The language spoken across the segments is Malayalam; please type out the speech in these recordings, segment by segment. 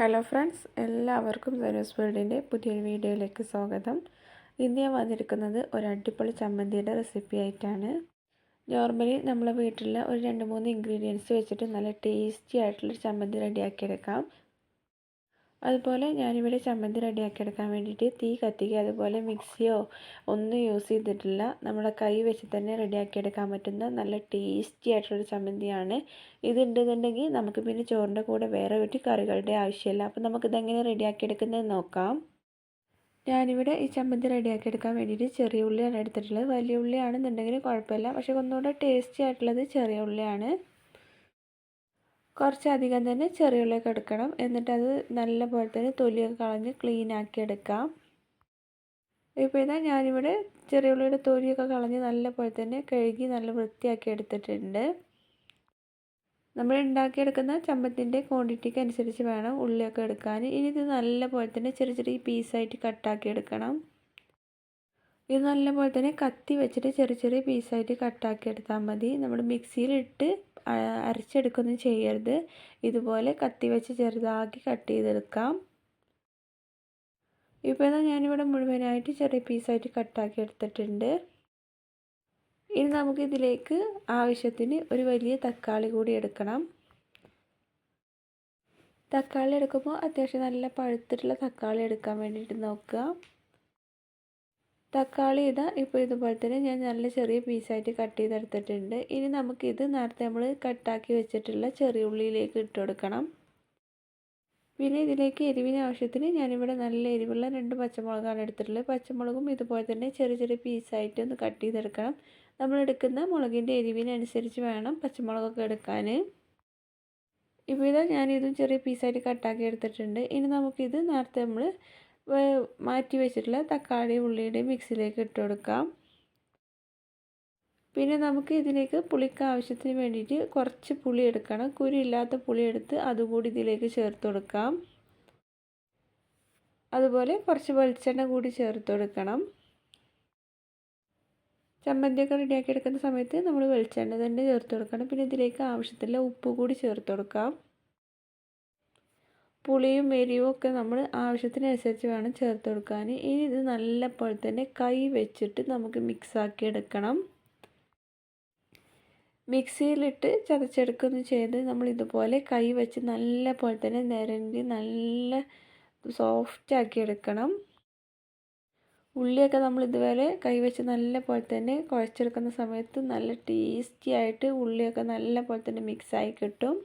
ഹലോ ഫ്രണ്ട്സ് എല്ലാവർക്കും സനോസ് വേൾഡിന്റെ പുതിയൊരു വീഡിയോയിലേക്ക് സ്വാഗതം. ഇന്ന് ഞാൻ വന്നിരിക്കുന്നത് ഒരു അടിപൊളി ചമ്മന്തിയുടെ റെസിപ്പി ആയിട്ടാണ്. നോർമലി നമ്മളെ വീട്ടിൽ ഒരു രണ്ട് മൂന്ന് ഇൻഗ്രീഡിയൻസ് വെച്ചിട്ട് നല്ല ടേസ്റ്റി ആയിട്ടുള്ളൊരു ചമ്മന്തി റെഡിയാക്കിയെടുക്കാം അതുപോലെ ഞാനിവിടെ ചമ്മന്തി റെഡിയാക്കി എടുക്കാൻ വേണ്ടിയിട്ട് തീ കത്തിക്കുക. അതുപോലെ മിക്സിയോ ഒന്നും യൂസ് ചെയ്തിട്ടില്ല. നമ്മുടെ കൈ വെച്ച് തന്നെ റെഡിയാക്കി എടുക്കാൻ പറ്റുന്ന നല്ല ടേസ്റ്റി ആയിട്ടുള്ളൊരു ചമ്മന്തിയാണ്. ഇതുണ്ടെന്നുണ്ടെങ്കിൽ നമുക്ക് പിന്നെ ചോറിന്റെ കൂടെ വേറെ ഒരു കറികളുടെ ആവശ്യമില്ല. അപ്പോൾ നമുക്കിതെങ്ങനെ റെഡിയാക്കി എടുക്കുന്നത് നോക്കാം. ഞാനിവിടെ ഈ ചമ്മന്തി റെഡിയാക്കി എടുക്കാൻ വേണ്ടിയിട്ട് ചെറിയ ഉള്ളിയാണ് എടുത്തിട്ടുള്ളത്. വലിയ ഉള്ളിയാണെന്നുണ്ടെങ്കിൽ കുഴപ്പമില്ല. പക്ഷേ ഒന്നുകൂടെ ടേസ്റ്റി ആയിട്ടുള്ളത് ചെറിയ ഉള്ളിയാണ്. കുറച്ചധികം തന്നെ ചെറിയ ഉള്ളിയൊക്കെ എടുക്കണം. എന്നിട്ട് അത് നല്ല പോലെ തന്നെ തൊലിയൊക്കെ കളഞ്ഞ് ക്ലീൻ ആക്കി എടുക്കാം. ഇപ്പോൾ ഇതാ ഞാനിവിടെ ചെറിയ ഉള്ളിയുടെ തൊലിയൊക്കെ കളഞ്ഞ് നല്ല പോലെ തന്നെ കഴുകി നല്ല വൃത്തിയാക്കി എടുത്തിട്ടുണ്ട്. നമ്മൾ ഉണ്ടാക്കിയെടുക്കുന്ന ചമ്പത്തിന്റെ ക്വാണ്ടിറ്റിക്ക് അനുസരിച്ച് വേണം ഉള്ളിയൊക്കെ എടുക്കാൻ. ഇനി ഇത് നല്ല പോലെ തന്നെ ചെറിയ ചെറിയ പീസായിട്ട് കട്ടാക്കി എടുക്കണം. ഇത് നല്ല പോലെ തന്നെ കത്തി വെച്ചിട്ട് ചെറിയ ചെറിയ പീസായിട്ട് കട്ടാക്കി എടുത്താൽ മതി. നമ്മൾ മിക്സിയിലിട്ട് അരച്ചെടുക്കൊന്നും ചെയ്യരുത്. ഇതുപോലെ കത്തി വെച്ച് ചെറുതാക്കി കട്ട് ചെയ്തെടുക്കാം. ഇപ്പോൾ എന്നാൽ ഞാനിവിടെ മുഴുവനായിട്ട് ചെറിയ പീസായിട്ട് കട്ടാക്കി എടുത്തിട്ടുണ്ട്. ഇനി നമുക്ക് ഇതിലേക്ക് ആവശ്യത്തിന് ഒരു വലിയ തക്കാളി കൂടി എടുക്കണം. തക്കാളി എടുക്കുമ്പോൾ അത്യാവശ്യം നല്ല പഴുത്തിട്ടുള്ള തക്കാളി എടുക്കാൻ വേണ്ടിയിട്ട് നോക്കുക. തക്കാളി ഇതാ ഇപ്പോൾ ഇതുപോലെ തന്നെ ഞാൻ നല്ല ചെറിയ പീസായിട്ട് കട്ട് ചെയ്തെടുത്തിട്ടുണ്ട്. ഇനി നമുക്കിത് നേരത്തെ നമ്മൾ കട്ടാക്കി വെച്ചിട്ടുള്ള ചെറിയ ഉള്ളിയിലേക്ക് ഇട്ട് കൊടുക്കണം. പിന്നെ ഇതിലേക്ക് എരിവിന് ആവശ്യത്തിന് ഞാനിവിടെ നല്ല എരിവുള്ള രണ്ട് പച്ചമുളകാണ് എടുത്തിട്ടുള്ളത്. പച്ചമുളകും ഇതുപോലെ തന്നെ ചെറിയ ചെറിയ പീസായിട്ട് ഒന്ന് കട്ട് ചെയ്തെടുക്കണം. നമ്മൾ എടുക്കുന്ന മുളകിന്റെ എരിവിനനുസരിച്ച് വേണം പച്ചമുളകൊക്കെ എടുക്കാൻ ഇപ്പോൾ ഇതാ ഞാനിതും ചെറിയ പീസായിട്ട് കട്ടാക്കി എടുത്തിട്ടുണ്ട്. ഇനി നമുക്കിത് നേരത്തെ നമ്മൾ മാറ്റി വെച്ചിട്ടുള്ള തക്കാളി ഉള്ളിയുടെ മിക്സിയിലേക്ക് ഇട്ട് കൊടുക്കാം. പിന്നെ നമുക്ക് ഇതിലേക്ക് പുളിക്ക് ആവശ്യത്തിന് വേണ്ടിയിട്ട് കുറച്ച് പുളി എടുക്കണം. കുരു ഇല്ലാത്ത പുളി എടുത്ത് അതുകൂടി ഇതിലേക്ക് ചേർത്ത് കൊടുക്കാം. അതുപോലെ കുറച്ച് വെളിച്ചെണ്ണ കൂടി ചേർത്ത് കൊടുക്കണം. ചമ്മന്തിയൊക്കെ റെഡിയാക്കി എടുക്കുന്ന സമയത്ത് നമ്മൾ വെളിച്ചെണ്ണ തന്നെ ചേർത്ത് കൊടുക്കണം. പിന്നെ ഇതിലേക്ക് ആവശ്യത്തിലുള്ള ഉപ്പ് കൂടി ചേർത്ത് കൊടുക്കാം. പുളിയും എരിവും ഒക്കെ നമ്മൾ ആവശ്യത്തിനനുസരിച്ച് വേണം ചേർത്ത് കൊടുക്കാൻ. ഇനി ഇത് നല്ല പോലെ തന്നെ കൈ വെച്ചിട്ട് നമുക്ക് മിക്സാക്കി എടുക്കണം. മിക്സിയിലിട്ട് ചതച്ചെടുക്കുകയൊന്നും ചെയ്ത് നമ്മൾ ഇതുപോലെ കൈ വെച്ച് നല്ല പോലെ തന്നെ നിരണ്ടി നല്ല സോഫ്റ്റ് ആക്കി എടുക്കണം. ഉള്ളിയൊക്കെ നമ്മൾ ഇതുവരെ കൈവച്ച് നല്ല പോലെ തന്നെ കുഴച്ചെടുക്കുന്ന സമയത്ത് നല്ല ടേസ്റ്റി ആയിട്ട് ഉള്ളിയൊക്കെ നല്ല പോലെ തന്നെ മിക്സായി കിട്ടും.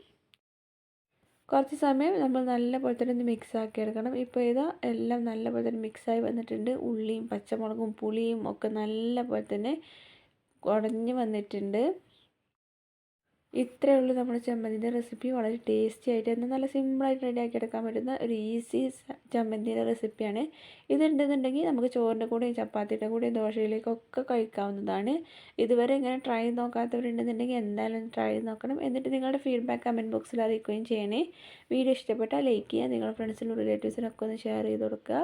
കുറച്ച് സമയം നമ്മൾ നല്ലപോലെ തന്നെ ഒന്ന് മിക്സാക്കി എടുക്കണം. ഇപ്പോൾ ഇതാ എല്ലാം നല്ലപോലെ തന്നെ മിക്സായി വന്നിട്ടുണ്ട്. ഉള്ളിയും പച്ചമുളകും പുളിയും ഒക്കെ നല്ലപോലെ തന്നെ ഉടഞ്ഞ് വന്നിട്ടുണ്ട്. ഇത്രയേ ഉള്ളൂ നമ്മുടെ ചമ്മന്തിന്റെ റെസിപ്പി വളരെ ടേസ്റ്റി ആയിട്ട് എന്നാൽ നല്ല സിമ്പിളായിട്ട് റെഡിയാക്കി എടുക്കാൻ പറ്റുന്ന ഒരു ഈസി ചമ്മന്തിന്റെ റെസിപ്പിയാണ് ഇതുണ്ടെന്നുണ്ടെങ്കിൽ നമുക്ക് ചോറിന്റെ കൂടെയും ചപ്പാത്തിയുടെ കൂടെയും ദോശയിലേക്കൊക്കെ കഴിക്കാവുന്നതാണ്. ഇതുവരെ ഇങ്ങനെ ട്രൈ നോക്കാത്തവരുണ്ടെന്നുണ്ടെങ്കിൽ എന്തായാലും ട്രൈ നോക്കണം. എന്നിട്ട് നിങ്ങളുടെ ഫീഡ്ബാക്ക് കമന്റ് ബോക്സിൽ അറിയിക്കുകയും ചെയ്യണേ. വീഡിയോ ഇഷ്ടപ്പെട്ടാൽ ലൈക്ക് ചെയ്യുക നിങ്ങളുടെ ഫ്രണ്ട്സിനും റിലേറ്റീവ്സിനൊക്കെ ഒന്ന് ഷെയർ ചെയ്ത് കൊടുക്കുക.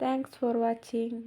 Thanks for watching